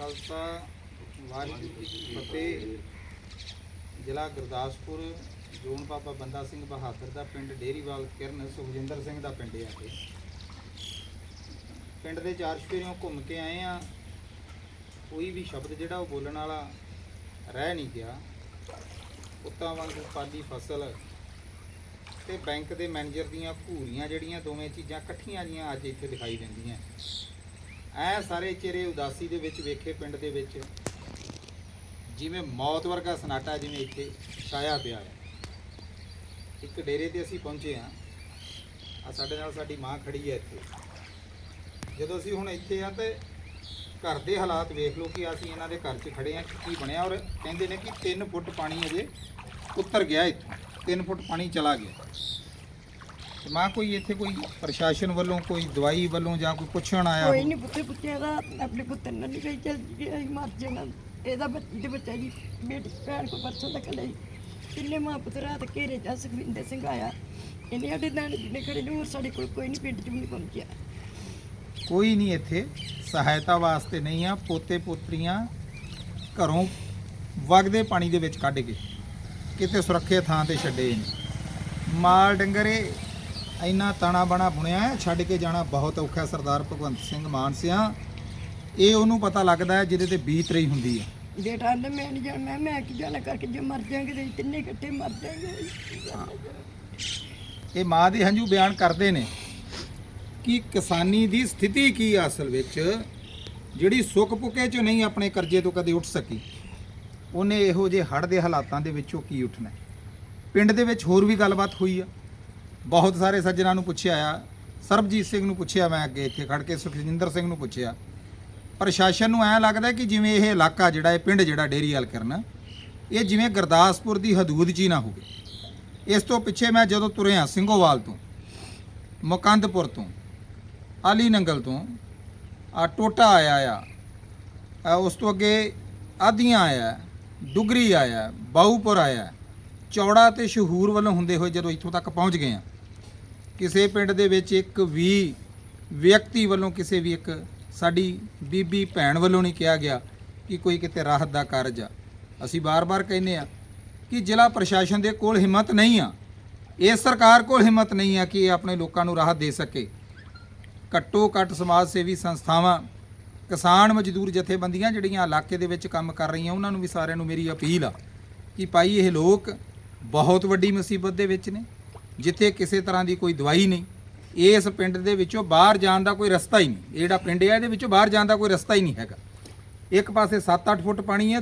ਖਾਲਸਾ, ਵਾਹਿਗੁਰੂ ਜੀ ਫਤਿਹ। ਜ਼ਿਲ੍ਹਾ ਗੁਰਦਾਸਪੁਰ, ਜੋਨ ਬਾਬਾ ਬੰਦਾ ਸਿੰਘ ਬਹਾਦਰ ਦਾ ਪਿੰਡ ਡੇਰੀਵਾਲ ਕਿਰਨ ਸੁਖਜਿੰਦਰ ਸਿੰਘ ਦਾ ਪਿੰਡ ਆ ਇਹ। ਪਿੰਡ ਦੇ ਚਾਰ ਸ਼ਪੇਰਿਓਂ ਘੁੰਮ ਕੇ ਆਏ ਆ ਕੋਈ ਵੀ ਸ਼ਬਦ ਜਿਹੜਾ ਉਹ ਬੋਲਣ ਵਾਲਾ ਰਹਿ ਨਹੀਂ ਗਿਆ। ਪੁੱਤਾਂ ਵਾਂਗੂ ਪਾਲੀ ਫਸਲ ਤੇ ਬੈਂਕ ਦੇ ਮੈਨੇਜਰ ਦੀਆਂ ਘੂਰੀਆਂ ਜਿਹੜੀਆਂ ਦੋਵੇਂ ਚੀਜ਼ਾਂ ਇਕੱਠੀਆਂ ਜੀਆਂ ਅੱਜ ਇੱਥੇ ਦਿਖਾਈ ਦਿੰਦੀਆਂ। ਐ ਸਾਰੇ ਚਿਹਰੇ ਉਦਾਸੀ ਦੇ ਵਿੱਚ ਵੇਖੇ ਪਿੰਡ ਦੇ ਵਿੱਚ। ਜਿਵੇਂ ਮੌਤ ਵਰਗਾ ਸਨਾਟਾ ਜਿਵੇਂ ਇੱਥੇ ਛਾਇਆ ਪਿਆ ਹੈ। ਇੱਕ ਡੇਰੇ ਤੇ ਅਸੀਂ ਪਹੁੰਚੇ ਆ ਆ ਸਾਡੇ ਨਾਲ ਸਾਡੀ ਮਾਂ ਖੜੀ ਹੈ ਇੱਥੇ। ਜਦੋਂ ਅਸੀਂ ਹੁਣ ਇੱਥੇ ਆ ਤੇ ਘਰ ਦੇ ਹਾਲਾਤ ਵੇਖ ਲਓ ਕਿ ਅਸੀਂ ਇਹਨਾਂ ਦੇ ਘਰ 'ਚ ਖੜੇ ਆ ਕੀ ਬਣਿਆ ਔਰ ਕਹਿੰਦੇ ਨੇ ਕਿ 3 ਫੁੱਟ ਪਾਣੀ ਅਜੇ ਉੱਤਰ ਗਿਆ ਇੱਥੋਂ। 3 ਫੁੱਟ ਪਾਣੀ ਚਲਾ ਗਿਆ। ਤੇ ਮਾਂ ਕੋਈ ਇੱਥੇ ਕੋਈ ਪ੍ਰਸ਼ਾਸਨ ਵੱਲੋਂ ਕੋਈ ਦਵਾਈ ਵੱਲੋਂ ਜਾਂ ਕੋਈ ਪੁੱਛਣ ਆਇਆ ਕੋਈ? ਨਹੀਂ ਪੁੱਤੇ ਪੁੱਤਿਆ ਦਾ ਆਪਣੇ ਪੁੱਤਰ ਨਾਲ ਨਹੀਂ ਗਈ ਚੱਲ ਹੀ ਮਰ ਜਾਣਾ ਇਹਦਾ ਬੱਚੀ ਦੇ ਬੱਚਾ ਜੀ ਬੇਟੀ ਭੈਣ ਕੋ ਪਰਸੋਂ ਤੱਕ ਲਈ ਕਿੰਨੇ ਮਾਂ ਪੁੱਤ ਰਾਤ ਘੇਰੇ ਜਾ ਸੁਖਵਿੰਦਰ ਸਿੰਘ ਆਇਆ। ਇਹਨੇ ਸਾਡੇ ਦਾਣੇ ਜਿਹਨੇ ਖੜੇ ਨੇ ਹੋਰ ਸਾਡੇ ਕੋਲ ਕੋਈ ਨਹੀਂ ਪਿੰਡ ਚ ਵੀ ਨਹੀਂ ਪਹੁੰਚਿਆ। ਕੋਈ ਨਹੀਂ ਇੱਥੇ ਸਹਾਇਤਾ ਵਾਸਤੇ ਨਹੀਂ ਆ ਪੋਤੇ ਪੋਤਰੀਆਂ ਘਰੋਂ ਵਗਦੇ ਪਾਣੀ ਦੇ ਵਿੱਚ ਕੱਢ ਕੇ ਕਿਤੇ ਸੁਰੱਖਿਅਤ ਥਾਂ ਤੇ ਛੱਡੇ ਨੇ। ਮਾਲ ਡੰਗਰੇ ਇੰਨਾ ਤਾਣਾ ਬਣਾ ਬੁਣਿਆ ਹੈ, ਛੱਡ ਕੇ ਜਾਣਾ ਬਹੁਤ ਔਖਾ ਹੈ ਸਰਦਾਰ ਭਗਵੰਤ ਸਿੰਘ ਮਾਨ ਸਿਆ। ਇਹ ਉਹਨੂੰ ਪਤਾ ਲੱਗਦਾ ਹੈ ਜਿਹਦੇ ਤੇ ਬੀਤ ਰਹੀ ਹੁੰਦੀ ਹੈ। ਆਂਦਾ ਮੈਂ ਨਹੀਂ ਜਾਣਾ ਮੈਂ ਕੀ ਜਾਣਾ ਕਰਕੇ ਜੇ ਮਰ ਜਾਾਂਗੇ ਤੇ ਤਿੰਨੇ ਇਕੱਠੇ ਮਰ ਜਾਾਂਗੇ ਇਹ ਮਾਂ ਦੇ ਹੰਝੂ ਬਿਆਨ ਕਰਦੇ ਨੇ ਕਿ ਕਿਸਾਨੀ ਦੀ ਸਥਿਤੀ ਕੀ ਆ ਅਸਲ ਵਿੱਚ ਜਿਹੜੀ ਸੁੱਕ ਪੁਕੇ ਚ ਨਹੀਂ ਆਪਣੇ ਕਰਜ਼ੇ ਤੋਂ ਕਦੇ ਉੱਠ ਸਕੀ। ਉਹਨੇ ਇਹੋ ਜਿਹੇ ਹੜ੍ਹ ਦੇ ਹਾਲਾਤਾਂ ਦੇ ਵਿੱਚੋਂ ਕੀ ਉੱਠਣਾ ਹੈ? ਪਿੰਡ ਦੇ ਵਿੱਚ ਹੋਰ ਵੀ ਗੱਲਬਾਤ ਹੋਈ ਆ। ਬਹੁਤ ਸਾਰੇ ਸੱਜਣਾਂ ਨੂੰ ਪੁੱਛਿਆ ਆ, ਸਰਬਜੀਤ ਸਿੰਘ ਨੂੰ ਪੁੱਛਿਆ ਮੈਂ ਅੱਗੇ ਇੱਥੇ ਖੜ ਕੇ, ਸੁਖਜਿੰਦਰ ਸਿੰਘ ਨੂੰ ਪੁੱਛਿਆ। ਪ੍ਰਸ਼ਾਸਨ ਨੂੰ ਐ ਲੱਗਦਾ ਕਿ ਜਿਵੇਂ ਇਹ ਇਲਾਕਾ ਜਿਹੜਾ, ਇਹ ਪਿੰਡ ਜਿਹੜਾ ਡੇਰੀ ਵਾਲ ਕਰਨਾ ਇਹ ਜਿਵੇਂ ਗੁਰਦਾਸਪੁਰ ਦੀ ਹਦੂਦ 'ਚ ਹੀ ਨਾ ਹੋਵੇ। ਇਸ ਤੋਂ ਪਿੱਛੇ ਮੈਂ ਜਦੋਂ ਤੁਰਿਆ ਸਿੰਘੋਵਾਲ ਤੋਂ, ਮੁਕੰਦਪੁਰ ਤੋਂ ਆਲੀ ਨੰਗਲ ਤੋਂ ਆ ਟੋਟਾ ਆਇਆ ਆ ਉਸ ਤੋਂ ਅੱਗੇ ਆਦੀਆਂ ਆਇਆ, ਡੁਗਰੀ ਆਇਆ, ਬਾਊਪੁਰ ਆਇਆ, ਚੌੜਾ ਤੇ ਸ਼ਹੂਰ ਵੱਲੋਂ ਹੁੰਦੇ ਹੋਏ ਜਦੋਂ ਇੱਥੋਂ ਤੱਕ ਪਹੁੰਚ ਗਏ ਆ ਕਿਸੇ ਪਿੰਡ ਦੇ ਵਿੱਚ ਇੱਕ ਵੀ ਵਿਅਕਤੀ ਵੱਲੋਂ ਕਿਸੇ ਵੀ ਇੱਕ ਸਾਡੀ ਬੀਬੀ ਭੈਣ ਵੱਲੋਂ ਨਹੀਂ ਕਿਹਾ ਗਿਆ ਕਿ ਕੋਈ ਕਿਤੇ ਰਾਹਤ ਦਾ ਕਾਰਜ ਆ। ਅਸੀਂ ਬਾਰ-ਬਾਰ ਕਹਿੰਨੇ ਆ ਕਿ ਜ਼ਿਲ੍ਹਾ ਪ੍ਰਸ਼ਾਸਨ ਦੇ ਕੋਲ ਹਿੰਮਤ ਨਹੀਂ ਆ। ਇਸ ਸਰਕਾਰ ਕੋਲ ਹਿੰਮਤ ਨਹੀਂ ਆ ਕਿ ਇਹ ਆਪਣੇ ਲੋਕਾਂ ਨੂੰ ਰਾਹਤ ਦੇ ਸਕੇ। ਘੱਟੋ ਘੱਟ ਸਮਾਜ ਸੇਵੀ ਸੰਸਥਾਵਾਂ, ਕਿਸਾਨ ਮਜ਼ਦੂਰ ਜਥੇਬੰਦੀਆਂ ਜਿਹੜੀਆਂ ਇਲਾਕੇ ਦੇ ਵਿੱਚ ਕੰਮ ਕਰ ਰਹੀਆਂ, ਉਹਨਾਂ ਨੂੰ ਵੀ ਸਾਰਿਆਂ ਨੂੰ ਮੇਰੀ ਅਪੀਲ ਆ ਕਿ ਭਾਈ ਇਹ ਲੋਕ ਬਹੁਤ ਵੱਡੀ ਮੁਸੀਬਤ ਦੇ ਵਿੱਚ ਨੇ। ਜਿੱਥੇ ਕਿਸੇ ਤਰ੍ਹਾਂ ਦੀ ਕੋਈ ਦਵਾਈ ਨਹੀਂ, ਇਸ ਪਿੰਡ ਦੇ ਵਿੱਚੋਂ ਬਾਹਰ ਜਾਣ ਦਾ ਕੋਈ ਰਸਤਾ ਹੀ ਨਹੀਂ। ਇਹ ਜਿਹੜਾ ਪਿੰਡ ਹੈ ਇਹਦੇ ਵਿੱਚੋਂ ਬਾਹਰ ਜਾਣ ਦਾ ਕੋਈ ਰਸਤਾ ਹੀ ਨਹੀਂ ਹੈਗਾ। ਇੱਕ ਪਾਸੇ 7-8 ਫੁੱਟ ਪਾਣੀ ਹੈ